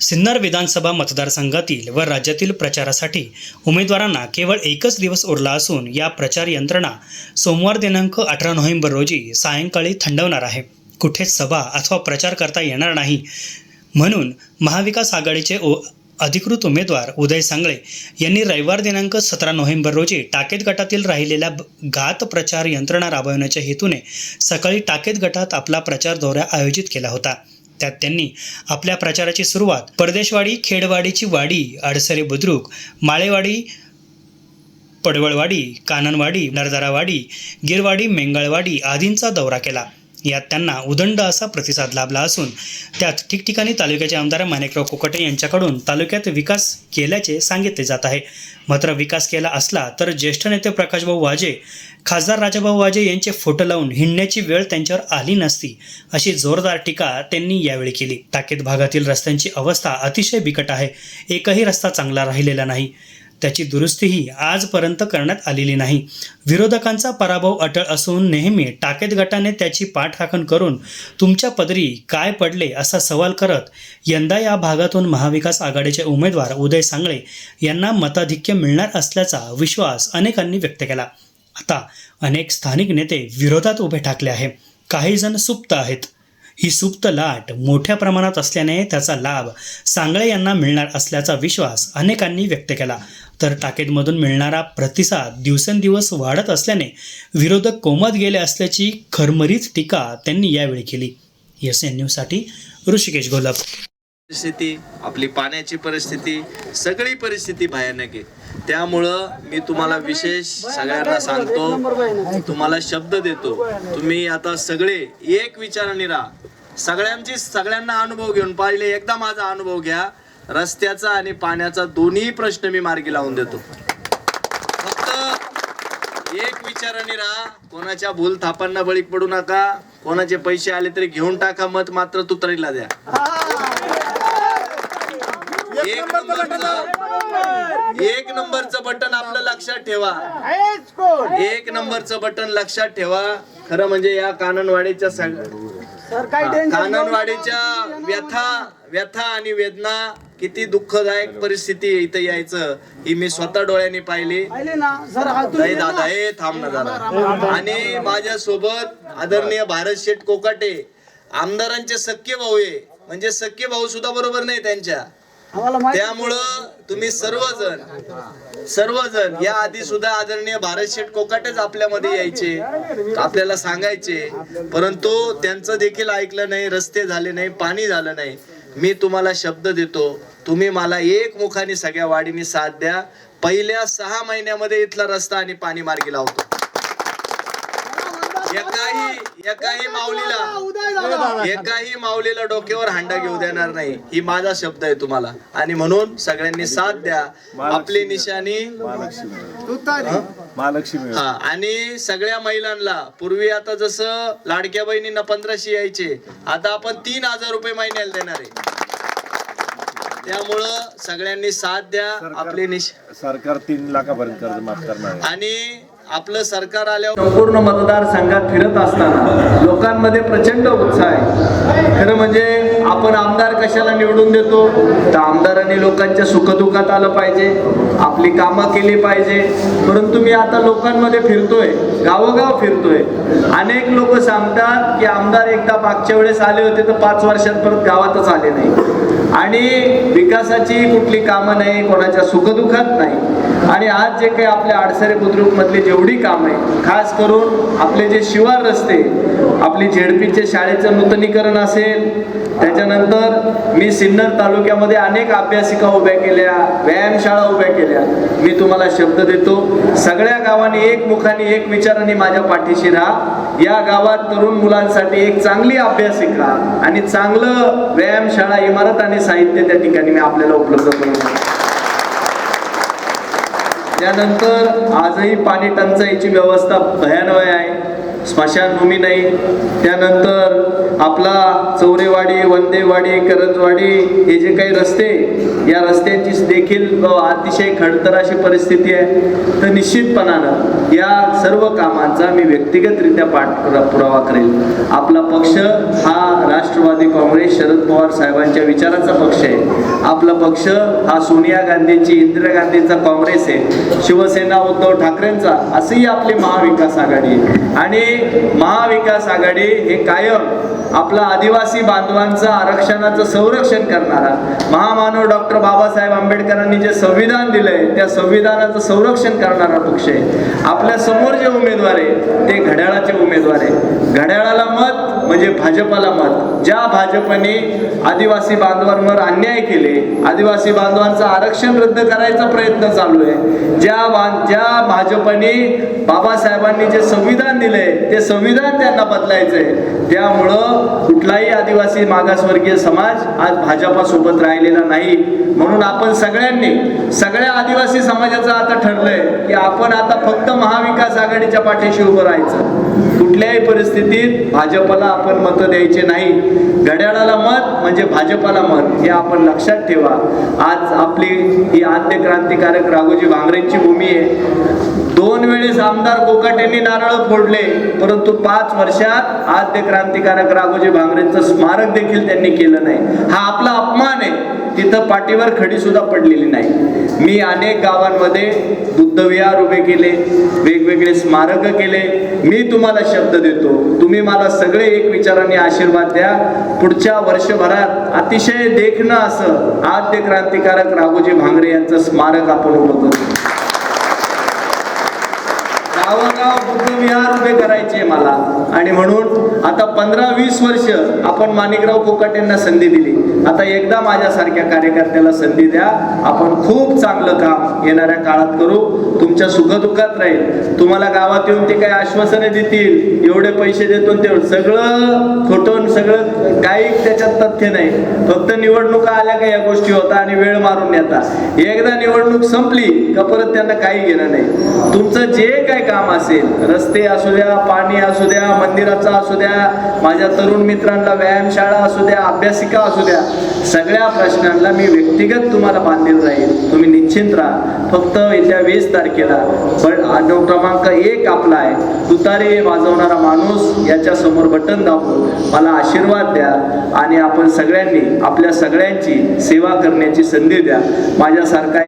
सिन्नर विधानसभा मतदारसंघातील व राज्यातील प्रचारासाठी उमेदवारांना केवळ एकच दिवस उरला असून या प्रचार यंत्रणा सोमवार दिनांक अठरा नोव्हेंबर रोजी सायंकाळी थंडवणार आहे. कुठेच सभा अथवा प्रचार करता येणार नाही म्हणून महाविकास आघाडीचे ओ अधिकृत उमेदवार उदय सांगळे यांनी रविवार दिनांक सतरा नोव्हेंबर रोजी टाकेत गटातील राहिलेल्या घात प्रचार यंत्रणा राबवण्याच्या हेतूने सकाळी टाकेत गटात आपला प्रचार दौरा आयोजित केला होता. त्यात त्यांनी. आपल्या प्रचाराची सुरुवात परदेशवाडी खेडवाडीची वाडी अडसरे बुद्रुक माळेवाडी पडवळवाडी काननवाडी नरदारावाडी गिरवाडी मेंगळवाडी आदींचा दौरा केला. यात त्यांना उदंड असा प्रतिसाद लाभला असून त्यात ठिकठिकाणी तालुक्याचे आमदार माणिकराव कोकटे यांच्याकडून तालुक्यात विकास केल्याचे सांगितले जात आहे. मात्र विकास केला असला तर ज्येष्ठ नेते प्रकाशभाऊ वाजे खासदार राजाभाऊ वाजे यांचे फोटो लावून हिंडण्याची वेळ त्यांच्यावर आली नसती अशी जोरदार टीका त्यांनी यावेळी केली. टाकेत भागातील रस्त्यांची अवस्था अतिशय बिकट आहे. एकही रस्ता चांगला राहिलेला नाही. त्याची दुरुस्तीही आजपर्यंत करण्यात आलेली नाही. विरोधकांचा पराभव अटळ असून नेहमी टाकेत गटाने त्याची पाठराखण करून तुमच्या पदरी काय पडले असा सवाल करत यंदा या भागातून महाविकास आघाडीचे उमेदवार उदय सांगळे यांना मताधिक्य मिळणार असल्याचा विश्वास अनेकांनी व्यक्त केला. आता अनेक स्थानिक नेते विरोधात उभे ठाकले आहे. काही जण सुप्त आहेत. ही सुप्त लाट मोठ्या प्रमाणात असल्याने त्याचा लाभ सांगळे यांना मिळणार असल्याचा विश्वास अनेकांनी व्यक्त केला. तर टाकेतमधून मिळणारा प्रतिसाद दिवसेंदिवस वाढत असल्याने विरोधक कोमत गेले असल्याची खरमरीत टीका त्यांनी यावेळी केली. एस एन न्यूजसाठी ऋषिकेश गोलप. परिस्थिती आपली पाण्याची परिस्थिती सगळी परिस्थिती भयानक आहे. त्यामुळं मी तुम्हाला विशेष सगळ्यांना सांगतो तुम्हाला शब्द देतो तुम्ही आता सगळे एक विचाराने राहा. सगळ्यांची सगळ्यांना अनुभव घेऊन पाहिले एकदा माझा अनुभव घ्या. रस्त्याचा आणि पाण्याचा दोन्ही प्रश्न मी मार्गी लावून देतो. फक्त एक विचाराने राहा कोणाच्या भूल थापांना बळी पडू नका कोणाचे पैसे आले तरी घेऊन टाका मत मात्र तुतरीला द्या. एक नंबरचं एक नंबरचं बटन आपलं लक्षात ठेवा. एक नंबरचं बटन लक्षात ठेवा. खरं म्हणजे या काननवाडीच्या काननवाडीच्या व्यथा व्यथा आणि वेदना किती दुःखदायक परिस्थिती इथं यायचं. ही मी स्वतः डोळ्यांनी पाहिली. दादा हे थांब ना दादा. आणि माझ्या सोबत आदरणीय भारत शेठ कोकाटे आमदारांचे सख्खे भाऊ आहे. म्हणजे सख्खे भाऊ सुद्धा बरोबर नाही त्यांच्या. त्यामुळं तुम्ही सर्वजण सर्वजण या आधी सुद्धा आदरणीय भारत शेठ कोकाटेच आपल्यामध्ये यायचे आपल्याला सांगायचे परंतु त्यांचं देखील ऐकलं नाही रस्ते झाले नाही पाणी झालं नाही. मी तुम्हाला शब्द देतो तुम्ही मला एक मुखाने सगळ्या वाढीने साथ द्या. पहिल्या सहा महिन्यामध्ये इथला रस्ता आणि पाणी मार्गी लावतो. एकाही एकाही माऊलीला एकाही माऊलीला डोक्यावर हांडा घेऊ देणार नाही. ही माझा शब्द आहे तुम्हाला. आणि म्हणून सगळ्यांनी साथ द्या. आपली निशाणी महालक्ष्मी हा आणि सगळ्या महिलांना पूर्वी आता जसं लाडक्या बहिणींना पंधराशे यायचे आता आपण तीन हजार रुपये महिन्याला देणार आहे. त्यामुळं सगळ्यांनी साथ द्या. आपली निश सरकार तीन लाखापर्यंत कर्ज माफ करणार आहे. आणि आपलं सरकार आल्यावर संपूर्ण मतदारसंघात फिरत असताना लोकांमध्ये प्रचंड उत्साह आहे. खरं म्हणजे आपण आमदार कशाला निवडून देतो? तर आमदारांनी लोकांच्या सुखदुःखात आलं पाहिजे आपली कामं केली पाहिजे. परंतु मी आता लोकांमध्ये फिरतोय गावोगाव फिरतोय. अनेक लोक सांगतात की आमदार एकदा मागच्या वेळेस आले होते तर पाच वर्षात परत गावातच आले नाही. आणि विकासाची कुठली कामं नाही कोणाच्या सुखदुःखात नाही. आणि आज जे काही आपल्या आडसरे बुद्रुकमधली जेवढी कामं आहे खास करून आपले जे शिवार रस्ते आपली झेडपीचे शाळेचं नूतनीकरण असेल त्याच्यानंतर मी सिन्नर तालुक्यामध्ये अनेक अभ्यासिका उभ्या केल्या व्यायामशाळा उभ्या केल्या. मी तुम्हाला शब्द देतो सगळ्या गावांनी एक मुखाने एक विचाराने माझ्या पाठीशी राहा. या गावात तरुण मुलांसाठी एक चांगली अभ्यासिका आणि चांगलं व्यायामशाळा इमारत आणि साहित्य त्या ठिकाणी मी आपल्याला उपलब्ध करून त्यानंतर आजही पाणी टंचाईची व्यवस्था भयानक आहे. स्मशानभूमी नाही. त्यानंतर आपला चौरेवाडी वंदेवाडी करंजवाडी हे जे काही रस्ते या रस्त्यांची देखील अतिशय खडतर अशी परिस्थिती आहे. तर निश्चितपणानं या सर्व कामांचा मी व्यक्तिगतरित्या पाठपुरावा करेल. आपला पक्ष हा राष्ट्रवादी काँग्रेस शरद पवार साहेबांच्या विचाराचा पक्ष आहे. आपला पक्ष हा सोनिया गांधीची इंदिरा गांधीचा काँग्रेस आहे. शिवसेना उद्धव ठाकरेंचा असंही आपली महाविकास आघाडी आहे. आणि महाविकास आघाडी हे कायम आपला आदिवासी बांधवांचं आरक्षणाचं संरक्षण करणारा महामानव डॉक्टर बाबासाहेब आंबेडकरांनी जे संविधान दिलंय त्या संविधानाचं संरक्षण करणारा पक्ष आहे. आपल्यासमोर जे उमेदवार आहे ते घड्याळाचे उमेदवार आहे. घड्याळाला मत म्हणजे भाजपाला मत. ज्या भाजपने आदिवासी बांधवांवर अन्याय केले आदिवासी बांधवांचं आरक्षण रद्द करायचा प्रयत्न चालू आहे. ज्या ज्या भाजपने बाबासाहेबांनी जे संविधान दिलंय ते संविधान त्यांना बदलायचंय. त्यामुळं कुठलाही आदिवासी मागासवर्गीय समाज आज भाजपासोबत राहिलेला नाही. म्हणून आपण सगळ्यांनी सगळ्या आदिवासी समाजाचं आता ठरलंय की आपण आता फक्त महाविकास आघाडीच्या पाठीशी उभं राहायचं. कुठल्याही परिस्थितीत भाजपला आपण मतं द्यायचे नाही. घड्याळाला मत म्हणजे भाजपाला मत हे आपण लक्षात ठेवा. आज आपली ही आद्य क्रांतिकारक राघोजी भांगरेंची भूमी आहे. दोन वेळेस आमदार कोकाटेंनी नारळ फोडले परंतु पाच वर्षात आद्य क्रांतिकारक राघोजी भांगरेंचं स्मारक देखील त्यांनी केलं नाही. हा आपला अपमान आहे. तिथं पाठीवर खडी सुद्धा पडलेली नाही. मी अनेक गावांमध्ये बुद्धविहार उभे केले वेगवेगळे स्मारक केले. मी तुम्हाला शब्द देतो. तुम्ही मला सगळे एक विचाराने आशीर्वाद द्या. पुढच्या वर्षभरात अतिशय देखणं असं आद्य क्रांतिकारक राघोजी भांगरे यांचं स्मारक आपण उभं करू. गावागाव बुद्धविहार उभे करायचे मला. आणि म्हणून आता पंधरा वीस वर्ष आपण माणिकराव कोकाटेंना संधी दिली. आता एकदा माझ्यासारख्या कार्यकर्त्याला संधी द्या. आपण खूप चांगलं काम येणाऱ्या काळात करू. तुमच्या सुखदुःखात राहील. तुम्हाला गावात येऊन ते काही आश्वासने देतील. एवढे पैसे देतो तेवढं. सगळं खोटून सगळं काही त्याच्यात तथ्य नाही. फक्त निवडणुका आल्या का या गोष्टी होता आणि वेळ मारून येतात एकदा निवडणूक संपली का परत त्यांना काही घेणं नाही. तुमचं जे काय काम काम असेल. रस्ते असू द्या पाणी असू द्या मंदिराचा असू द्या माझ्या तरुण मित्रांना व्यायामशाळा असू द्या अभ्यासिका असू द्या सगळ्या प्रश्नांना मी व्यक्तिगत तुम्हाला बांधील राहील. तुम्ही निश्चिंत राहा. फक्त येत्या वीस तारखेला. पण आठव क्रमांक एक आपला आहे. तुतारे वाजवणारा माणूस याच्या समोर बटन दाबून मला आशीर्वाद द्या आणि आपण सगळ्यांनी आपल्या सगळ्यांची सेवा करण्याची संधी द्या. माझ्यासारखा